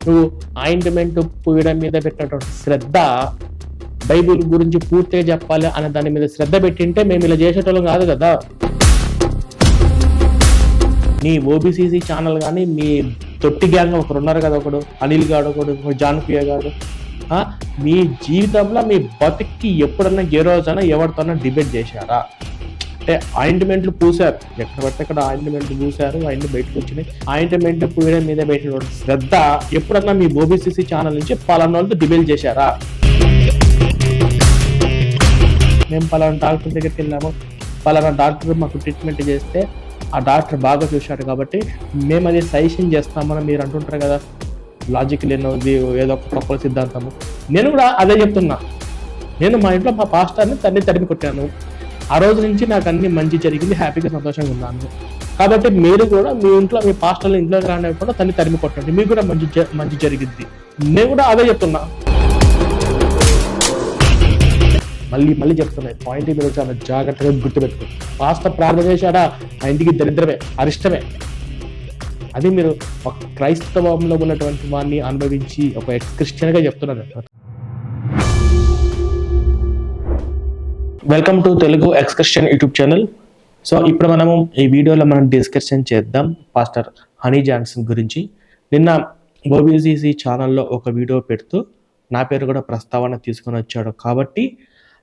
నువ్వు ఆయింట్మెంట్ పూయడం మీద పెట్టినటువంటి శ్రద్ధ బైబిల్ గురించి పూర్తిగా చెప్పాలి అనే దాని మీద శ్రద్ధ పెట్టింటే మేము ఇలా చేసేటోళ్ళం కాదు కదా. మీ ఓబీసీసీ ఛానల్ కానీ మీ తొట్టి గ్యాంగ్ ఒకరు ఉన్నారు కదా ఒకడు అనిల్ గాడు ఒకడు ఒకడు జానప్రియ గాడు. మీ జీవితంలో మీ బతికి ఎప్పుడన్నా ఏ రోజైనా ఎవరితోనో డిబేట్ చేశారా? అంటే ఆయింట్మెంట్లు పూసారు ఎక్కడ పడితే అక్కడ ఆయింట్మెంట్లు పూసారు ఆయన బయటకు వచ్చినాయి. ఆయింట్మెంట్ పూయడం మీద బయట శ్రద్ధ ఎప్పుడన్నా మీ ఓబీసీసీ ఛానల్ నుంచి పలానా వాళ్ళతో డిబేట్ చేశారా? మేము పలానా డాక్టర్ దగ్గరికి వెళ్ళాము. పలానా డాక్టర్ మాకు ట్రీట్మెంట్ చేస్తే ఆ డాక్టర్ బాగా చూశాడు కాబట్టి మేము అది సజెషన్ చేస్తామని మీరు అంటుంటారు కదా. లాజిక్ లేనిది ఏదో ఒక తప్పుల సిద్ధాంతము. నేను కూడా అదే చెప్తున్నా. నేను మా ఇంట్లో మా పాస్టర్ని తన్ని తరిమి కొట్టాను. ఆ రోజు నుంచి నాకు అన్ని మంచి జరిగింది హ్యాపీగా సంతోషంగా ఉన్నాను. కాబట్టి మీరు కూడా మీ ఇంట్లో మీ పాస్టర్లు ఇంట్లో కూడా తన్ని తరిమి కొట్టండి. మీకు కూడా మంచి మంచి జరిగింది నేను కూడా అదే చెప్తున్నా. మళ్ళీ మళ్ళీ చెప్తున్నాయి పాయింట్ మీరు చాలా జాగ్రత్తగా గుర్తుపెట్టుకో. పాస్టర్ ప్రార్థన చేశాడా? ఆ ఇంటికి దరిద్రమే అరిష్టమే. అది మీరు ఒక క్రైస్తవంలో ఉన్నటువంటి వాడిని అనుభవించి ఒక క్రిస్టియన్గా చెప్తున్నారు. Welcome to Telugu excursion YouTube channel so ఇప్పుడు మనము ఈ వీడియోలో మనం డిస్కషన్ చేద్దాం పాస్టర్ హనీ జాన్సన్ గురించి. నిన్న ఓబీసీసీ ఛానల్లో ఒక వీడియో పెడుతూ నా పేరు కూడా ప్రస్తావన తీసుకొని వచ్చాడు. కాబట్టి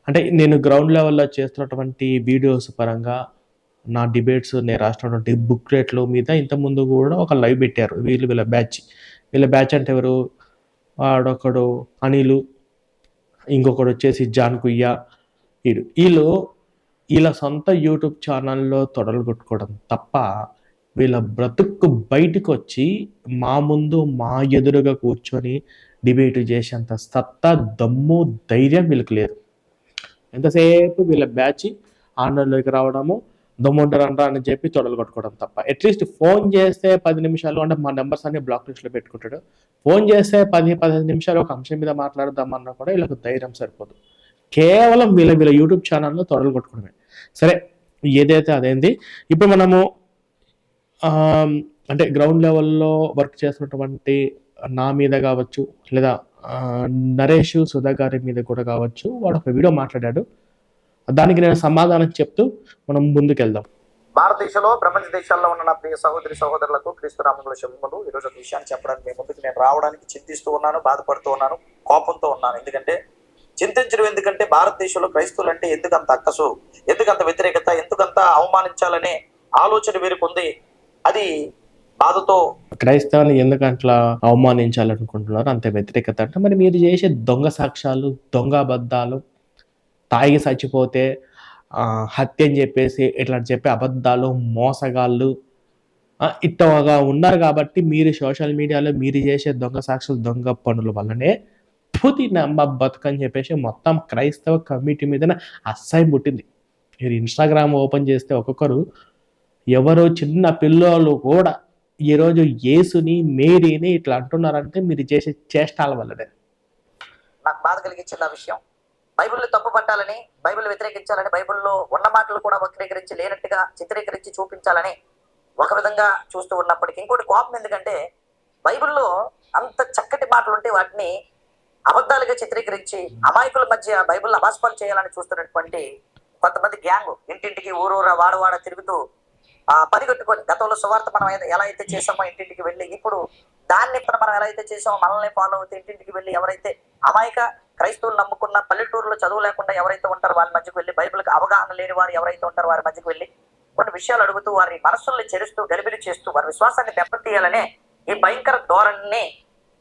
అంటే నేను గ్రౌండ్ లెవెల్లో చేస్తున్నటువంటి వీడియోస్ పరంగా నా డిబేట్స్ నేను రాసినటువంటి బుక్ రేట్లు మీద ఇంతకుముందు కూడా ఒక లైవ్ పెట్టారు. వీళ్ళు వీళ్ళ బ్యాచ్ వీళ్ళ బ్యాచ్ అంటే ఎవరు? వాడొకడు అనిలు ఇంకొకడు వచ్చేసి జాన్ కుయ్య వీడు. వీళ్ళు వీళ్ళ సొంత యూట్యూబ్ ఛానల్లో తొడలు కొట్టుకోవడం తప్ప వీళ్ళ బ్రతుక్కు బయటకు వచ్చి మా ముందు మా ఎదురుగా కూర్చొని డిబేట్ చేసేంత సత్తా దమ్ము ధైర్యం వీళ్ళకి లేదు. ఎంతసేపు వీళ్ళ బ్యాచ్ ఆంధ్రలోకి రావడము దమ్ముంటారంట అని చెప్పి తొడలు కొట్టుకోవడం తప్ప. అట్లీస్ట్ ఫోన్ చేస్తే పది నిమిషాలు అంటే మా నెంబర్స్ అన్ని బ్లాక్ లిస్ట్లో పెట్టుకుంటాడు. ఫోన్ చేస్తే పది పదిహేను నిమిషాలు ఒక అంశం మీద మాట్లాడదామన్నా కూడా వీళ్ళకి ధైర్యం సరిపోదు. కేవలం వీళ్ళ వీళ్ళ యూట్యూబ్ ఛానల్లో తొడలు కొట్టుకోవడమే. సరే ఏదైతే అదేంది ఇప్పుడు మనము అంటే గ్రౌండ్ లెవెల్లో వర్క్ చేస్తున్నటువంటి నా మీద కావచ్చు లేదా నరేష్ సుధా గారి మీద కూడా కావచ్చు వాడు ఒక వీడియో మాట్లాడాడు. దానికి నేను సమాధానం చెప్తూ మనం ముందుకెళ్దాం. భారతదేశంలో ప్రపంచ దేశాల్లో ఉన్న నా ప్రియ సహోదరి సహోదరులకు క్రీస్తునామంలో శుభములు. ఈరోజు ఒక విషయాన్ని చెప్పడానికి మీ ముందుకు నేను రావడానికి చింతిస్తూ ఉన్నాను బాధపడుతూ ఉన్నాను కోపంతో ఉన్నాను. ఎందుకంటే చింతించడం ఎందుకంటే భారతదేశంలో క్రైస్తవులు అంటే ఎందుకు అంత అక్కసు ఎందుకు అంత వ్యతిరేకత ఎందుకంత అవమానించాలనే ఆలోచన వీరికి ఉంది. అది బాధతో క్రైస్తవాన్ని ఎందుకు అట్లా అవమానించాలనుకుంటున్నారు అంత వ్యతిరేకత అంటే మరి మీరు చేసే దొంగ సాక్ష్యాలు దొంగ అబద్ధాలు తాగి చచ్చిపోతే హత్య అని చెప్పేసి ఇట్లా చెప్పే అబద్ధాలు మోసగాళ్ళు ఇట్టగా ఉన్నారు కాబట్టి మీరు సోషల్ మీడియాలో మీరు చేసే దొంగ సాక్షులు దొంగ పనుల వల్లనే పూతి నమ్మ బతుకని చెప్పేసి మొత్తం క్రైస్తవ కమిటీ మీద అస్సాయం పుట్టింది. మీరు ఇన్స్టాగ్రామ్ ఓపెన్ చేస్తే ఒక్కొక్కరు ఎవరో చిన్న పిల్లలు కూడా ఈరోజు యేసుని మేరీని ఇట్లా అంటున్నారంటే మీరు చేసే చేష్టాల వల్లనే. నాకు బాధ కలిగించింది ఆ విషయం. బైబిల్ని తప్పు పట్టాలని బైబిల్ వ్యతిరేకించాలని బైబిల్లో ఉన్న మాటలు కూడా వక్రీకరించి లేనట్టుగా చిత్రీకరించి చూపించాలని ఒక విధంగా చూస్తూ ఉన్నప్పటికీ ఇంకోటి కోపం ఎందుకంటే బైబిల్లో అంత చక్కటి మాటలు ఉంటే వాటిని అబద్ధాలుగా చిత్రీకరించి అమాయకుల మధ్య బైబిల్ అభాస్పాలు చేయాలని చూస్తున్నటువంటి కొంతమంది గ్యాంగ్ ఇంటింటికి ఊరూర వాడవాడ తిరుగుతూ ఆ పరిగెట్టుకొని గతంలో సువార్త మనం ఎలా అయితే చేసామో ఇంటింటికి వెళ్ళి ఇప్పుడు దాన్ని ఇప్పుడు మనం ఎలా అయితే చేసామో మనల్ని ఫాలో అవుతే ఇంటింటికి వెళ్ళి ఎవరైతే అమాయక క్రైస్తవులు నమ్ముకున్న పల్లెటూరులో చదువు లేకుండా ఎవరైతే ఉంటారో వారి మధ్యకు వెళ్ళి బైబిల్కి అవగాహన లేని వారు ఎవరైతే ఉంటారో వారి మధ్యకు వెళ్ళి కొన్ని విషయాలు అడుగుతూ వారి మనస్సుల్ని చెరుస్తూ గలిబిలి చేస్తూ వారి విశ్వాసాన్ని దెబ్బతీయాలనే ఈ భయంకర ధోరణిని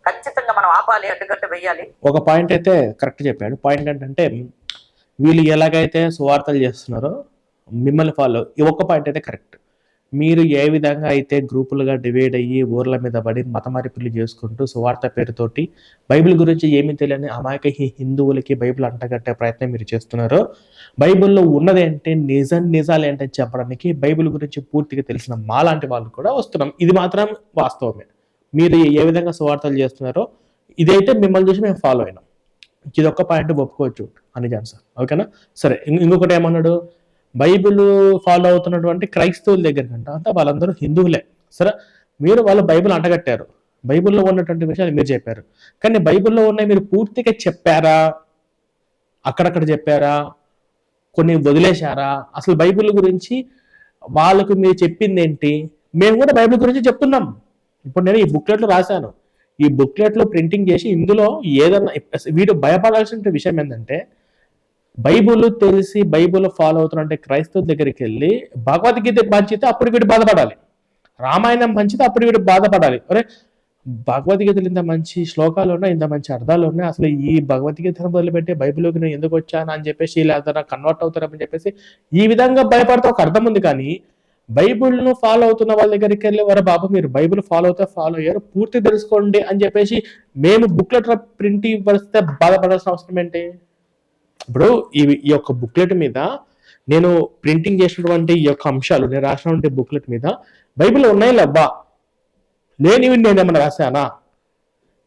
ఖచ్చితంగా మనం ఆపాలి అడ్డుకట్ట వేయాలి ఒక పాయింట్ అయితే కరెక్ట్ చెప్పాడు. పాయింట్ ఏంటంటే వీళ్ళు ఎలాగైతే సువార్తలు చేస్తున్నారో మిమ్మల్ని ఫాలో ఈ ఒక్క పాయింట్ అయితే కరెక్ట్. మీరు ఏ విధంగా అయితే గ్రూపులుగా డివైడ్ అయ్యి ఊర్ల మీద పడి మతమారిపులు చేసుకుంటూ సువార్త పేరుతోటి బైబిల్ గురించి ఏమీ తెలియని అమాయక హి- హిందువులకి బైబిల్ అంటగట్టే ప్రయత్నం మీరు చేస్తున్నారో బైబిల్లో ఉన్నది ఏంటంటే నిజం నిజాలు ఏంటని చెప్పడానికి బైబిల్ గురించి పూర్తిగా తెలిసిన మాలాంటి వాళ్ళు కూడా వస్తున్నాం. ఇది మాత్రం వాస్తవమే. మీరు ఏ విధంగా సువార్తలు చేస్తున్నారో ఇదైతే మిమ్మల్ని చూసి మేము ఫాలో అయినాం. ఇది ఒక్క పాయింట్ ఒప్పుకోవచ్చు అని సార్. ఓకేనా? సరే ఇంకొకటి ఏమన్నాడు? బైబిల్ ఫాలో అవుతున్నటువంటి క్రైస్తవుల దగ్గర కంట అంతా వాళ్ళందరూ హిందువులే. సరే మీరు వాళ్ళు బైబిల్ అంటగట్టారు. బైబిల్లో ఉన్నటువంటి విషయాలు మీరు చెప్పారు. కానీ బైబిల్లో ఉన్నాయి మీరు పూర్తిగా చెప్పారా? అక్కడక్కడ చెప్పారా? కొన్ని వదిలేశారా? అసలు బైబిల్ గురించి వాళ్ళకు మీరు చెప్పింది ఏంటి మేము కూడా బైబిల్ గురించి చెప్తున్నాం. ఇప్పుడు నేను ఈ బుక్లెట్లు రాశాను. ఈ బుక్లెట్లో ప్రింటింగ్ చేసి ఇందులో ఏదన్నా వీడు భయపడాల్సిన విషయం ఏంటంటే బైబుల్ తెలిసి బైబుల్ ఫాలో అవుతున్నంటే క్రైస్తవ దగ్గరికి వెళ్ళి భగవద్గీత పంచితే అప్పుడు వీడు బాధపడాలి. రామాయణం పంచితే అప్పుడు వీడు బాధపడాలి. అరే భగవద్గీతలు ఇంత మంచి శ్లోకాలు ఉన్నాయి ఇంత మంచి అర్థాలు ఉన్నాయి అసలు ఈ భగవద్గీతను మొదలుపెట్టి బైబిల్లోకి నేను ఎందుకు వచ్చాను అని చెప్పేసి లేదా కన్వర్ట్ అవుతారని చెప్పేసి ఈ విధంగా భయపడితే ఒక అర్థం ఉంది కానీ బైబిల్ను ఫాలో అవుతున్న వాళ్ళ దగ్గరికి వెళ్ళి వర బాబు మీరు బైబిల్ ఫాలో అవుతే ఫాలో అయ్యారు పూర్తి తెలుసుకోండి అని చెప్పేసి మేము బుక్లెట్ ప్రింట్ ఇవ్వస్తే బాధపడాల్సిన అవసరం ఏంటి? ఇప్పుడు ఈ ఈ యొక్క బుక్లెట్ మీద నేను ప్రింటింగ్ చేసినటువంటి ఈ యొక్క అంశాలు నేను రాసినటువంటి బుక్లెట్ మీద బైబిల్ ఉన్నాయి లబ్బా లేనివి నేను ఏమైనా రాశానా?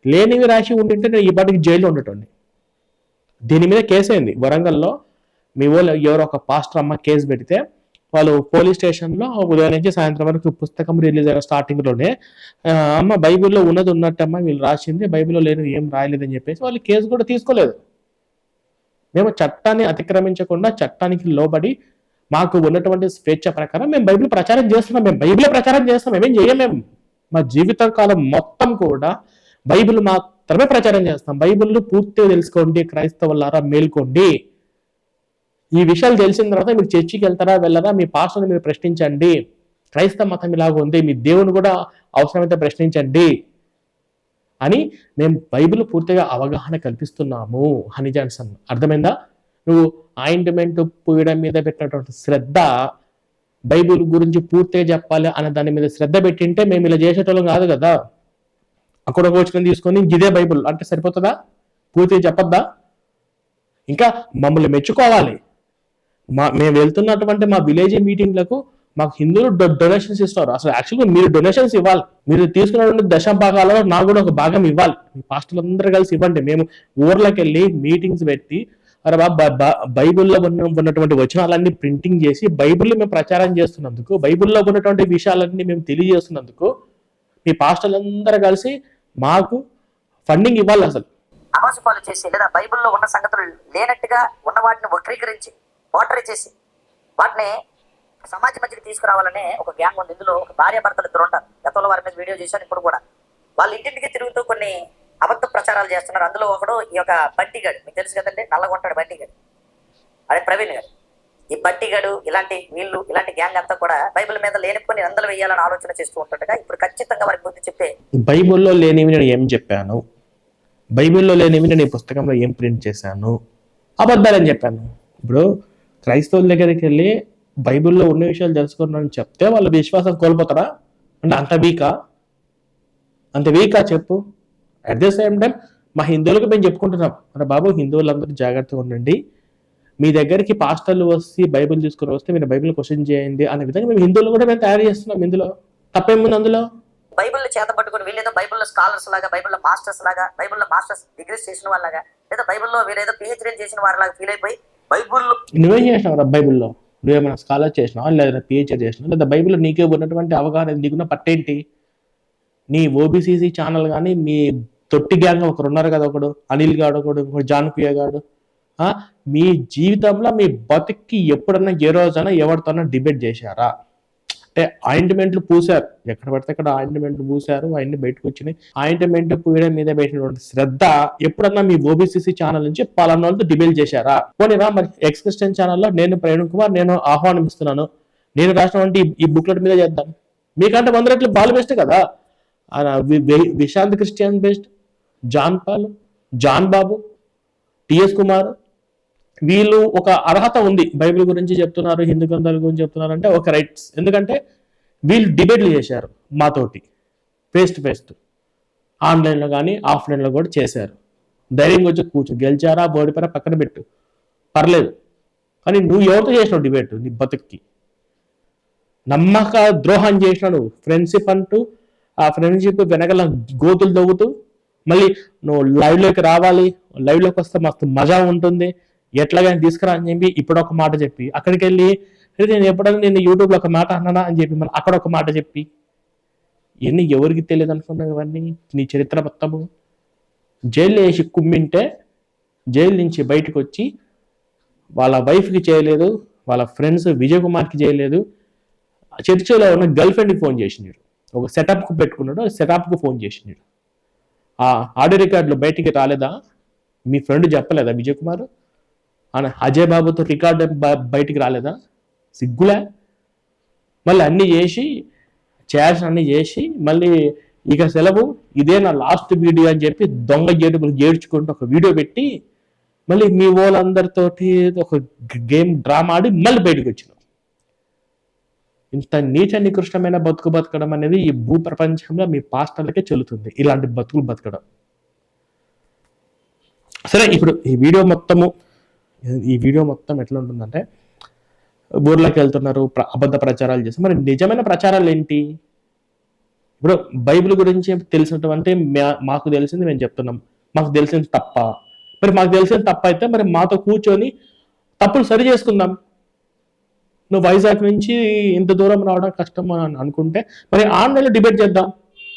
లేనివి రాసి ఉండింటే నేను ఈ పాటికి జైల్లో ఉండేటండి దీని మీద కేసు అయింది వరంగల్లో మీ వాళ్ళు ఎవరో ఒక పాస్టర్ అమ్మ కేసు పెడితే వాళ్ళు పోలీస్ స్టేషన్లో ఉదయం నుంచి సాయంత్రం వరకు పుస్తకం రిలీజ్ అయిన స్టార్టింగ్లోనే అమ్మ బైబిల్లో ఉన్నది ఉన్నట్టమ్మ వీళ్ళు రాసింది బైబిల్లో లేని ఏం రాయలేదని చెప్పేసి వాళ్ళు కేసు కూడా తీసుకోలేదు. మేము చట్టాన్ని అతిక్రమించకుండా చట్టానికి లోబడి మాకు ఉన్నటువంటి స్వేచ్ఛ ప్రకారం మేము బైబిల్ ప్రచారం చేస్తున్నాం. మేము బైబిల్ ప్రచారం చేస్తాం మేమేం చేయలేము మా జీవిత కాలం మొత్తం కూడా బైబిల్ మాత్రమే ప్రచారం చేస్తాం. బైబిల్ పూర్తిగా తెలుసుకోండి క్రైస్తవులారా మేల్కోండి. ఈ విషయాలు తెలిసిన తర్వాత మీరు చర్చికి వెళ్తారా వెళ్ళరా మీ పాస్టర్ని మీరు ప్రశ్నించండి. క్రైస్తవ మతం ఇలాగ ఉంది మీ దేవుని కూడా అవసరమైతే ప్రశ్నించండి అని మేము బైబిల్ పూర్తిగా అవగాహన కల్పిస్తున్నాము హనీ జాన్సన్. అర్థమైందా? నువ్వు ఆయింట్మెంట్ పూయడం మీద పెట్టినటువంటి శ్రద్ధ బైబిల్ గురించి పూర్తిగా చెప్పాలి అనే దాని మీద శ్రద్ధ పెట్టింటే మేము ఇలా చేసేటోళ్ళం కాదు కదా. అక్కడ ఒక వచ్చిన తీసుకొని ఇదే బైబిల్ అంటే సరిపోతుందా? పూర్తిగా చెప్పొద్దా? ఇంకా మమ్మల్ని మెచ్చుకోవాలి. మా మేము వెళ్తున్నటువంటి మా విలేజ్ మీటింగ్లకు మాకు హిందువులు డొనేషన్స్ ఇస్తారు. అసలు యాక్చువల్గా మీరు డొనేషన్స్ ఇవ్వాలి. మీరు తీసుకున్నటువంటి దశ భాగాలలో నాకు కూడా ఒక భాగం ఇవ్వాలి. మీ పాస్టర్లు అందరూ కలిసి ఇవ్వండి. మేము ఊర్లోకి వెళ్ళి మీటింగ్స్ పెట్టి అరే బ- బ- బైబిల్లో ఉన్న ఉన్నటువంటి వచనాలన్నీ ప్రింటింగ్ చేసి బైబిల్ మేము ప్రచారం చేస్తున్నందుకు బైబిల్లో ఉన్నటువంటి విషయాలన్నీ మేము తెలియజేస్తున్నందుకు మీ పాస్టర్లందరూ కలిసి మాకు ఫండింగ్ ఇవ్వాలి అసలు. చేసి లేదా బైబిల్లో ఉన్న సంగతులు లేనట్టుగా ఉన్న వాటిని వక్రీకరించి వాటర్ చేసి వాటిని సమాజ మధ్యకి తీసుకురావాలనే ఒక గ్యాంగ్ ఉంది. ఇందులో ఒక భార్య భర్తలు ఇద్దరు ఉంటారు. గతంలో వారి మీద వీడియో చేశాను ఇప్పుడు కూడా. వాళ్ళ ఇంటింటికి తిరుగుతూ కొన్ని అబద్ధ ప్రచారాలు చేస్తున్నారు. అందులో ఒకడు ఈ యొక్క బట్టిగాడు మీకు తెలుసు కదండి నల్లగొంటాడు బట్టిగాడు అదే ప్రవీణ్ గారు. ఈ బట్టిగాడు ఇలాంటి వీళ్ళు ఇలాంటి గ్యాంగ్ అంతా కూడా బైబిల్ మీద లేనిపోని అందలు వేయాలని ఆలోచన చేస్తూ ఉంటుండగా ఇప్పుడు ఖచ్చితంగా వారికి బుద్ధి చెప్పే బైబిల్లో లేనివి నేను ఏం చెప్పాను? బైబిల్లో లేనివి నేను ఈ పుస్తకంలో ఏం ప్రింట్ చేశాను? అబద్ధాలని చెప్పాను? ఇప్పుడు క్రైస్తవుల దగ్గరికి వెళ్ళి బైబిల్లో ఉన్న విషయాలు తెలుసుకున్నాను చెప్తే వాళ్ళు విశ్వాసం కోల్పోతారా? అంటే అంత వీకా? అంత వీకా చెప్పు. అట్ ద సేమ్ టైం మా హిందువులకు మేము చెప్పుకుంటున్నాం. మన బాబు హిందువులందరూ జాగ్రత్తగా ఉండండి. మీ దగ్గరికి పాస్టర్లు వస్తే బైబిల్ తీసుకుని వస్తే మీరు బైబిల్ క్వశ్చన్ చేయండి అనే విధంగా మేము హిందువులు కూడా మేము తయారు చేస్తున్నాం ఇందులో. తప్పేముంది అందులో? బైబిల్ చేత పట్టుకుని వీళ్ళేదో బైబిల్లో స్కాలర్స్ లాగా బైబిల్లో మాస్టర్స్ లాగా బైబిల్లో మాస్టర్స్ డిగ్రీస్ చేసిన వాళ్ళగా లేదా బైబిల్లో వీళ్ళేదో పిహెచ్డీ చేసిన వారిలాగా ఫీల్ అయిపోయి బైబుల్లో నువ్వేం చేసినావు బైబుల్లో బైబిల్లో? నువ్వేమైనా స్కాలర్ చేసినావా? లేదా పిహెచ్ఆర్ చేసినావు? లేదా బైబిల్లో నీకే ఉన్నటువంటి అవగాహన నీకున్న పట్టేంటి? నీ ఓబీసీసీ ఛానల్ కానీ మీ తొట్టి గ్యాంగ్ ఒకరు ఉన్నారు కదా ఒకడు అనిల్ గాడు ఒకడు ఇంకోటి జానకియ గాడు. మీ జీవితంలో మీ బతికి ఎప్పుడన్నా ఏ రోజైనా ఎవరితోనో డిబేట్ చేశారా? అంటే ఆయింట్మెంట్లు పూశారు. ఎక్కడ పడితే అక్కడ ఆయింట్మెంట్లు పూశారు అవన్నీ బయటకు వచ్చినాయి. ఆయింట్మెంట్ పూయడం మీద పెట్టినటువంటి శ్రద్ధ ఎప్పుడన్నా మీ ఓబీసీసీ ఛానల్ నుంచి పలానా వాళ్ళతో డిబేల్ చేశారా? పోనీరా మరి ఎక్స్ క్రిస్టియన్ ఛానల్లో నేను ప్రేణు కుమార్ నేను ఆహ్వానిస్తున్నాను. నేను రాసినటువంటి ఈ- ఈ బుక్లెట్ మీద చేద్దాం. మీకంటే వంద రెట్లు బాల్ బెస్ట్ కదా? Vishant Christian best John Paul John Babu TS Kumar వీళ్ళు ఒక అర్హత ఉంది. బైబిల్ గురించి చెప్తున్నారు హిందూ గ్రంథాల గురించి చెప్తున్నారు అంటే ఒక రైట్స్ ఎందుకంటే వీళ్ళు డిబేట్లు చేశారు మాతోటి ఫేస్ టు ఫేస్ ఆన్లైన్లో కానీ ఆఫ్లైన్లో కూడా చేశారు. ధైర్యంగా వచ్చి కూర్చో. గెలిచారా బోడిపారా పక్కన పెట్టు. పర్లేదు. కానీ నువ్వు ఎవరితో చేసినావు డిబేట్ నీ బతుక్కి. నమ్మక ద్రోహం చేసినాడు. ఫ్రెండ్షిప్ అంటూ ఆ ఫ్రెండ్షిప్ వెనకాల గోతులు తవ్వుతూ మళ్ళీ నువ్వు లైవ్లోకి రావాలి. లైవ్లోకి వస్తే మస్తు మజా ఉంటుంది. ఎట్లాగైనా తీసుకురా అని చెప్పి ఇప్పుడు ఒక మాట చెప్పి అక్కడికి వెళ్ళి నేను ఎప్పుడైనా నేను యూట్యూబ్లో ఒక మాట అన్నానా? అని చెప్పి మళ్ళీ అక్కడ ఒక మాట చెప్పి ఇవన్నీ ఎవరికి తెలియదు అనుకున్నావు ఇవన్నీ? నీ చరిత్ర మొత్తము? జైలు వేసి కుమ్మింటే జైలు నుంచి బయటకు వచ్చి వాళ్ళ వైఫ్కి చేయలేదు వాళ్ళ ఫ్రెండ్స్ విజయ్ కుమార్కి చేయలేదు. చర్చిలో ఉన్న గర్ల్ ఫ్రెండ్కి ఫోన్ చేసినాడు ఒక సెటప్కు పెట్టుకున్నాడు సెటప్కు ఫోన్ చేసినాడు ఆ ఆడియో రికార్డులు బయటికి రాలేదా? మీ ఫ్రెండ్ చెప్పలేదా విజయ్ కుమార్ అని అజయ్ బాబుతో రికార్డు బ- బయటికి రాలేదా? సిగ్గులే? మళ్ళీ అన్నీ చేసి చేయాల్సిన అన్నీ చేసి మళ్ళీ ఇక సెలవు ఇదే నా లాస్ట్ వీడియో అని చెప్పి దొంగ ఏడుపులు ఏడ్చుకుంటూ ఒక వీడియో పెట్టి మళ్ళీ మీ వాళ్ళందరితోటి ఒక గేమ్ డ్రామా ఆడి మళ్ళీ బయటకు వచ్చినాం. ఇంత నీచ నికృష్టమైన బతుకు బతకడం అనేది ఈ భూ ప్రపంచంలో మీ పాస్టర్లకే చెల్లుతుంది ఇలాంటి బతుకులు బతకడం. సరే ఇప్పుడు ఈ వీడియో మొత్తము ఈ వీడియో మొత్తం ఎట్లా ఉంటుందంటే బోర్లోకి వెళ్తున్నారు అబద్ధ ప్రచారాలు చేస్తారు మరి నిజమైన ప్రచారాలు ఏంటి? ఇప్పుడు బైబిల్ గురించి తెలిసినటువంటి మా- మాకు తెలిసింది మేము చెప్తున్నాం. మాకు తెలిసింది తప్ప. మరి మాకు తెలిసింది తప్ప అయితే మరి మాతో కూర్చొని తప్పులు సరి చేసుకుందాం. నువ్వు వైజాగ్ నుంచి ఇంత దూరం రావడం కష్టం అని అనుకుంటే మరి ఆన్లైన్లో డిబేట్ చేద్దాం.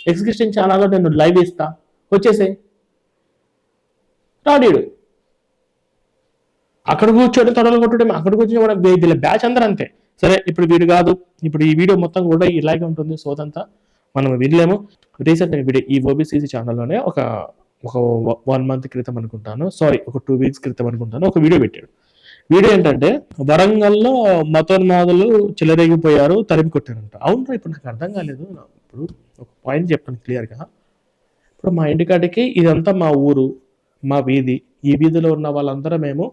ఎగ్జిక్యూషన్ ఛానల్లో నేను లైవ్ ఇస్తా. వచ్చేసే రాడీడు అక్కడ కూర్చోడు తొడలు కొట్టడం అక్కడ కూర్చొని కూడా వీళ్ళ బ్యాచ్ అందరూ అంతే. సరే ఇప్పుడు వీడు కాదు. ఇప్పుడు ఈ వీడియో మొత్తం కూడా ఇలాగే ఉంటుంది. సోదంతా మనం వినలేము. రీసెంట్ వీడియో ఈ ఓబీసీసీ ఛానల్లోనే ఒక ఒక వన్ మంత్ క్రితం అనుకుంటాను. సారీ ఒక టూ వీక్స్ క్రితం అనుకుంటాను. ఒక వీడియో పెట్టాడు. వీడియో ఏంటంటే వరంగల్లో మతోన్మాదులు చెలరేగిపోయారు తరిమి కొట్టారంట. అవును ఇప్పుడు నాకు అర్థం కాలేదు. ఇప్పుడు ఒక పాయింట్ చెప్పాను క్లియర్గా ఇప్పుడు మా ఇంటికాడికి ఇదంతా మా ఊరు మా వీధి. ఈ వీధిలో ఉన్న వాళ్ళందరూ మేము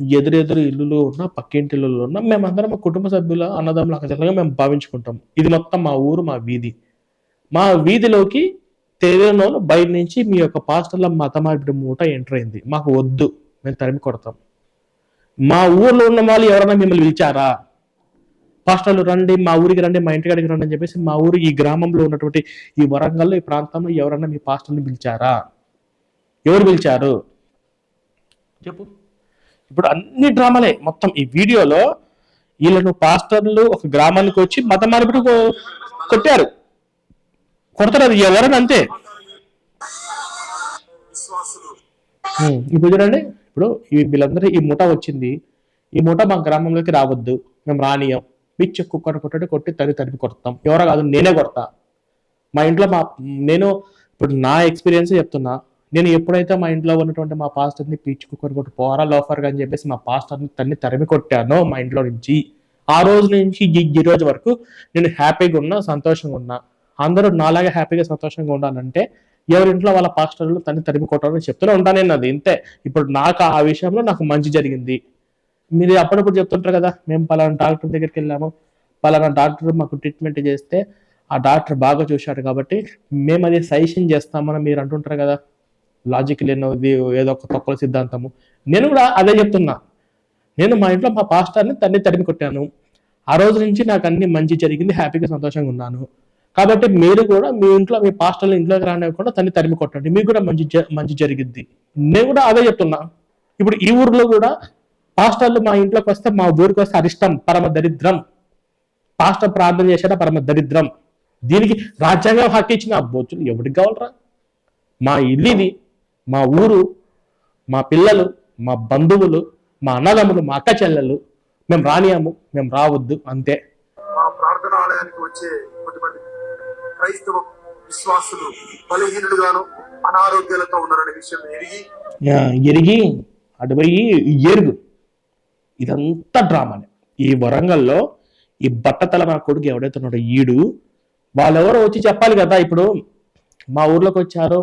ఎదురెదురు ఇల్లులు ఉన్న పక్కింటి ఇల్లులు ఉన్న మేమందరం మా కుటుంబ సభ్యుల అన్నదమ్ముల అక్కడ మేము భావించుకుంటాం. ఇది మొత్తం మా ఊరు మా వీధి. మా వీధిలోకి తెలియని వాళ్ళు బయట నుంచి మీ యొక్క పాస్టర్ల మత మార్పిడి మూట ఎంటర్ అయింది. మాకు వద్దు మేము తరిమి కొడతాం. మా ఊర్లో ఉన్న వాళ్ళు ఎవరైనా మిమ్మల్ని పిలిచారా? పాస్టర్లు రండి మా ఊరికి రండి మా ఇంటికాడికి రండి అని చెప్పేసి మా ఊరు ఈ గ్రామంలో ఉన్నటువంటి ఈ వరంగల్లో ఈ ప్రాంతంలో ఎవరైనా మీ పాస్టర్ని పిలిచారా? ఎవరు పిలిచారు? చెప్పు. ఇప్పుడు అన్ని డ్రామాలే. మొత్తం ఈ వీడియోలో వీళ్ళను పాస్టర్లు ఒక గ్రామానికి వచ్చి మత మార్పిడి కొట్టారు. కొడతారు. అది ఎవరని అంతే. ఇప్పుడు చూడండి. ఇప్పుడు వీళ్ళందరూ ఈ ముఠ వచ్చింది. ఈ ముఠ మా గ్రామంలోకి రావద్దు. మేము రానియం. పిచ్చి కుక్కను కొట్టడి కొట్టి తరి తరిపి కొడతాం. ఎవరో కాదు నేనే కొడతా. మా ఇంట్లో మా నేను ఇప్పుడు నా ఎక్స్పీరియన్స్ చెప్తున్నా. నేను ఎప్పుడైతే మా ఇంట్లో ఉన్నటువంటి మా పాస్టర్ని పీచు కొట్టి పోరా లోఫర్గా అని చెప్పేసి మా పాస్టర్ని తన్ని తరిమి కొట్టానో మా ఇంట్లో నుంచి ఆ రోజు నుంచి ఈ రోజు వరకు నేను హ్యాపీగా ఉన్నా సంతోషంగా ఉన్నా. అందరూ నాలాగే హ్యాపీగా సంతోషంగా ఉండాలంటే ఎవరింట్లో వాళ్ళ పాస్టర్లు తన్ని తరిమి కొట్టాలని చెప్తూనే ఉంటాను నేను అది ఇంతే. ఇప్పుడు నాకు ఆ విషయంలో నాకు మంచి జరిగింది. మీరు అప్పుడప్పుడు చెప్తుంటారు కదా మేము పలానా డాక్టర్ దగ్గరికి వెళ్ళాము పలానా డాక్టర్ మాకు ట్రీట్మెంట్ చేస్తే ఆ డాక్టర్ బాగా చూశాడు కాబట్టి మేము అది సజెషన్ చేస్తామని మీరు అంటుంటారు కదా. లాజిక్ లేనిది ఏదో ఒక తక్కువ సిద్ధాంతము. నేను కూడా అదే చెప్తున్నా. నేను మా ఇంట్లో మా పాస్టర్ని తన్ని తరిమి కొట్టాను. ఆ రోజు నుంచి నాకు అన్ని మంచి జరిగింది హ్యాపీగా సంతోషంగా ఉన్నాను. కాబట్టి మీరు కూడా మీ ఇంట్లో మీ పాస్టర్ని ఇంట్లోకి రానివ్వకుండా తన్ని తరిమి కొట్టండి. మీకు కూడా మంచి జ- మంచి జరిగిద్ది. నేను కూడా అదే చెప్తున్నా. ఇప్పుడు ఈ ఊర్లో కూడా పాస్టర్లు మా ఇంట్లోకి వస్తే మా ఊరికి వస్తే అరిష్టం పరమ దరిద్రం. పాస్టర్ ప్రార్థన చేసేట పరమ దరిద్రం. దీనికి రాజ్యాంగం హక్కు ఇచ్చిన బొచ్చులు ఎవరికి కావాలరా? మా ఇల్లు ఇది. మా ఊరు మా పిల్లలు మా బంధువులు మా అన్నదమ్ములు మా అక్క చెల్లెలు మేము రానియాము మేము రావద్దు అంతే. మా ప్రార్థనాలయానికి వచ్చే కొద్దిమంది క్రైస్తవ విశ్వాసులు బలహీనులుగాను అనారోగ్యాలతో ఉన్నారనే విషయం ఎరిగి ఎరిగి అటుపోయి ఎరుగు. ఇదంతా డ్రామానే ఈ వరంగల్లో ఈ బట్టతల నా కొడుకు ఎవడైతే ఉన్నాడో ఈడు వాళ్ళెవరో వచ్చి చెప్పాలి కదా ఇప్పుడు మా ఊర్లోకి వచ్చారో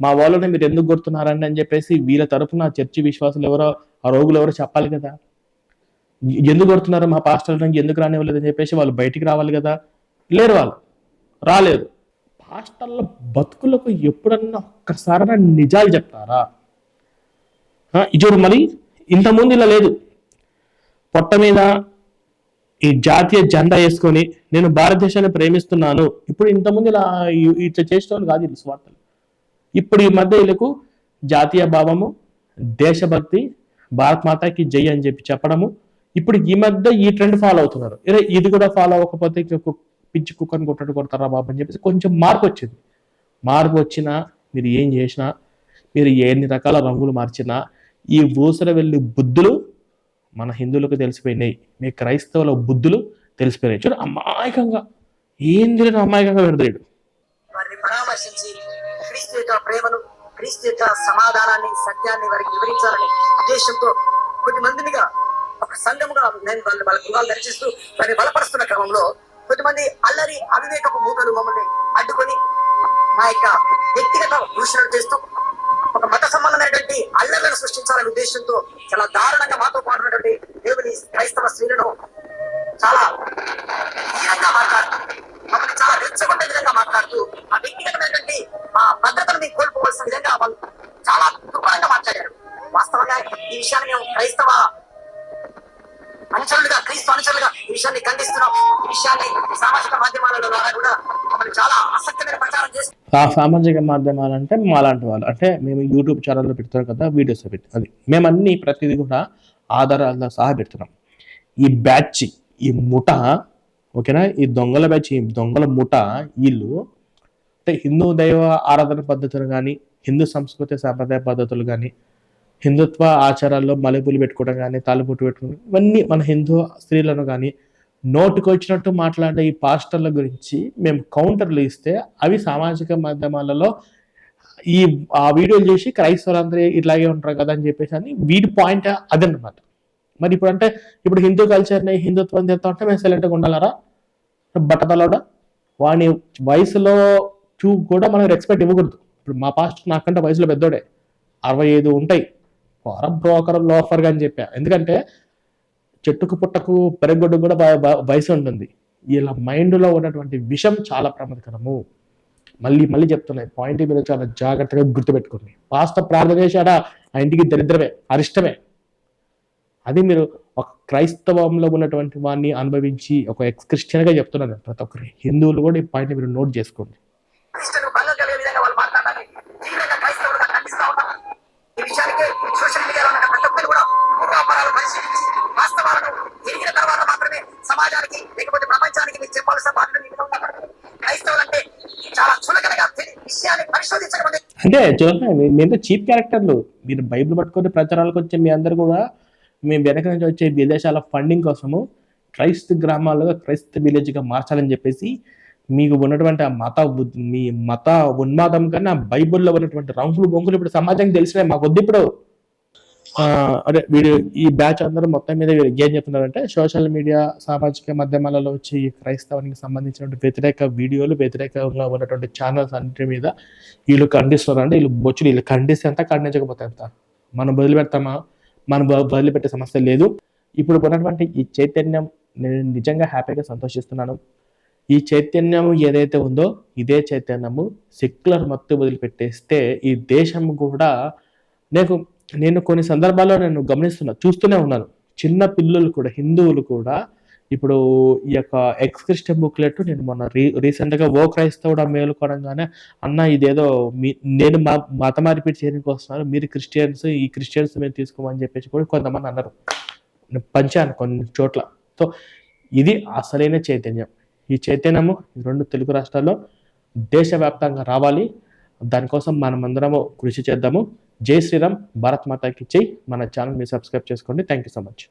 మా వాళ్ళని మీరు ఎందుకు కొడుతున్నారండి అని చెప్పేసి వీళ్ళ తరఫున చర్చి విశ్వాసులు ఎవరో ఆ రోగులు ఎవరో చెప్పాలి కదా. ఎందుకు కొడుతున్నారు మా పాస్టర్ నుంచి ఎందుకు రానివ్వలేదు అని చెప్పేసి వాళ్ళు బయటికి రావాలి కదా. లేరు వాళ్ళు. రాలేదు. పాస్టర్ల బతుకులకు ఎప్పుడన్నా ఒక్కసారైనా నిజాలు చెప్తారా? చూడు మరి ఇంతకుముందు ఇలా లేదు. పొట్ట మీద ఈ జాతీయ జెండా వేసుకొని నేను భారతదేశాన్ని ప్రేమిస్తున్నాను. ఇప్పుడు ఇంతకుముందు ఇలా ఇట్లా చేసేవాళ్ళు కాదు ఇది స్వార్థలు. ఇప్పుడు ఈ మధ్య వీళ్ళకు జాతీయ భావము దేశభక్తి భారత్ మాతాకి జై అని చెప్పి చెప్పడము. ఇప్పుడు ఈ మధ్య ఈ ట్రెండ్ ఫాలో అవుతున్నారు. ఇరే ఇది కూడా ఫాలో అవ్వకపోతే కు- పిచ్చి కుక్కని కొట్టడు కొడతారా బాబు అని చెప్పేసి కొంచెం మార్పు వచ్చింది. మార్పు వచ్చినా మీరు ఏం చేసినా మీరు ఎన్ని రకాల రంగులు మార్చినా ఈ ఊసర వెళ్ళి బుద్ధులు మన హిందువులకు తెలిసిపోయినాయి. మీ క్రైస్తవుల బుద్ధులు తెలిసిపోయినాయి. చూడు అమాయకంగా. ఏం తెలియని అమాయకంగా పెడతాడు క్రీస్తు యొక్క ప్రేమను క్రీస్తు యొక్క సమాధానాన్ని సత్యాన్ని వారికి వివరించాలని ఉద్దేశంతో కొద్ది మందినిగా ఒక సంఘముగా నేను వాళ్ళు వాళ్ళ గృహాలు దర్శిస్తూ వారిని బలపరుస్తున్న క్రమంలో కొంతమంది అల్లరి అవివేకపు మూకలు మమ్మల్ని అడ్డుకొని నా యొక్క వ్యక్తిగత దూషణలు చేస్తూ ఒక మత సంబంధమైనటువంటి అల్లర్లను సృష్టించాలనే ఉద్దేశంతో చాలా దారుణంగా మాతో పాటున్నటువంటి దేవుని క్రైస్తవ స్త్రీలను చాలా హీనంగా మాట్లాడుతూ మమ్మల్ని చాలా రెచ్చగొట్టే విధంగా మాట్లాడుతూ ఆ వ్యక్తిగతమైనటువంటి ఆ భద్రతను మీకు కోల్పోవలసిన విధంగా వాళ్ళు చాలా దుర్భరంగా మాట్లాడారు. వాస్తవంగా ఈ విషయాన్ని మేము క్రైస్తవ అనుచరులుగా క్రీస్తు అనుచరులుగా ఈ విషయాన్ని ఖండిస్తున్నాం. ఈ విషయాన్ని సామాజిక మాధ్యమాల ద్వారా కూడా మమ్మల్ని చాలా ఆసక్తిమైన ప్రచారం చేసి ఆ సామాజిక మాధ్యమాలు అంటే మాలాంటి వాళ్ళు. అంటే మేము యూట్యూబ్ ఛానల్లో పెడతాం కదా వీడియోస్ పెట్టి. అది మేమన్నీ ప్రతిదీ కూడా ఆధారాలతో సహా పెడుతున్నాం. ఈ బ్యాచ్ ఈ ముఠ ఓకేనా? ఈ దొంగల బ్యాచ్ ఈ దొంగల ముఠ వీళ్ళు అంటే హిందూ దైవ ఆరాధన పద్ధతులు కానీ హిందూ సంస్కృతి సాంప్రదాయ పద్ధతులు కానీ హిందుత్వ ఆచారాల్లో మల్లెపూలు పెట్టుకోవడం కానీ తాలిబొట్టు పెట్టుకోవడం ఇవన్నీ మన హిందూ స్త్రీలను కానీ నోటుకొచ్చినట్టు మాట్లాడే ఈ పాస్టర్ల గురించి మేము కౌంటర్లు ఇస్తే అవి సామాజిక మాధ్యమాలలో ఈ ఆ వీడియోలు చేసి క్రైస్తవులందరూ ఇట్లాగే ఉంటారు కదా అని చెప్పేసి అని వీడి పాయింట్ అదనమాట మరి ఇప్పుడు అంటే ఇప్పుడు హిందూ కల్చర్ని హిందుత్వం చేస్తా ఉంటే మేము సైలెంట్గా ఉండాలరా? బట్టతలోడ వాని వయసులో చూ కూడా మనం రెస్పెక్ట్ ఇవ్వకూడదు. ఇప్పుడు మా పాస్ట్ నాకంటే వయసులో పెద్దోడే. అరవై ఐదు ఉంటాయి. వారం బ్రోకర్ లోఫర్గా అని చెప్పా. ఎందుకంటే చెట్టుకు పుట్టకు పెరగొడ్డు కూడా వయసు ఉంటుంది. వీళ్ళ మైండ్లో ఉన్నటువంటి విషం చాలా ప్రమాదకరము. మళ్ళీ మళ్ళీ చెప్తున్నాయి పాయింట్ మీరు చాలా జాగ్రత్తగా గుర్తుపెట్టుకోండి. పాస్త ప్రార్థన చేశాడా? ఆ ఇంటికి దరిద్రమే అరిష్టమే. అది మీరు ఒక క్రైస్తవంలో ఉన్నటువంటి వాడిని అనుభవించి ఒక ఎక్స్ క్రిస్టియన్గా చెప్తున్నాను నేను ప్రతి ఒక్కరి హిందువులు కూడా ఈ పాయింట్ మీరు నోట్ చేసుకోండి. సమాజానికి లేకపోతే ప్రపంచానికి మీరు చెప్పాల్సిన బాధ్యత మీకు అంటే చాలా చులకనగా తెలి- విషయాన్ని పరిశోధించకపోతే అంటే చూడండి మీతో చీప్ క్యారెక్టర్లు. మీరు బైబిల్ పట్టుకొని ప్రచారాలకు వచ్చే మీ అందరు కూడా మీ వెనక నుంచి వచ్చే విదేశాల ఫండింగ్ కోసము క్రైస్త గ్రామాలుగా క్రైస్త విలేజ్గా మార్చాలని చెప్పేసి మీకు ఉన్నటువంటి ఆ మత మీ మత ఉన్మాదం కన్నా బైబిల్లో ఉన్నటువంటి రంగులు బొంగులు ఇప్పుడు సమాజానికి తెలిసినాయి మాకు వద్దు ఇప్పుడు. అదే వీడు ఈ బ్యాచ్ అందరూ మొత్తం మీద వీడు ఏం చెప్తున్నారంటే సోషల్ మీడియా సామాజిక మాధ్యమాలలో వచ్చి ఈ క్రైస్తవానికి సంబంధించినటువంటి వ్యతిరేక వీడియోలు వ్యతిరేకంగా ఉన్నటువంటి ఛానల్స్ అన్నిటి మీద వీళ్ళు ఖండిస్తున్నారు అంటే వీళ్ళు బొచ్చులు వీళ్ళు ఖండిస్తే ఎంత ఖండించకపోతే ఎంత మనం వదిలిపెడతామా? మనం వదిలిపెట్టే సమస్య లేదు. ఇప్పుడు ఉన్నటువంటి ఈ చైతన్యం నేను నిజంగా హ్యాపీగా సంతోషిస్తున్నాను. ఈ చైతన్యం ఏదైతే ఉందో ఇదే చైతన్యము సెక్యులర్ మత్తు వదిలిపెట్టేస్తే ఈ దేశం కూడా నేను నేను కొన్ని సందర్భాల్లో నేను గమనిస్తున్నా చూస్తూనే ఉన్నాను. చిన్న పిల్లలు కూడా హిందువులు కూడా ఇప్పుడు ఈ యొక్క ఎక్స్ క్రిస్టియన్ బుక్లెట్ నేను మొన్న రీ రీసెంట్గా ఓ క్రైస్తవుడు మేలుకోవడంగానే అన్న ఇదేదో మీ నేను మా మత మార్పిడి చేయడానికి వస్తున్నారు మీరు క్రిస్టియన్స్ ఈ క్రిస్టియన్స్ మేము తీసుకోమని చెప్పేసి కూడా కొంతమంది అన్నారు. పంచాను కొన్ని చోట్ల. సో ఇది అసలైన చైతన్యం. ఈ చైతన్యము ఈ రెండు తెలుగు రాష్ట్రాల్లో దేశవ్యాప్తంగా రావాలి. దానికోసం మనమందరము కృషి చేద్దాము. జై శ్రీరామ్ భారత్ మాతాకి జై. మన ఛానల్ మీరు సబ్స్క్రైబ్ చేసుకోండి. Thank you so much.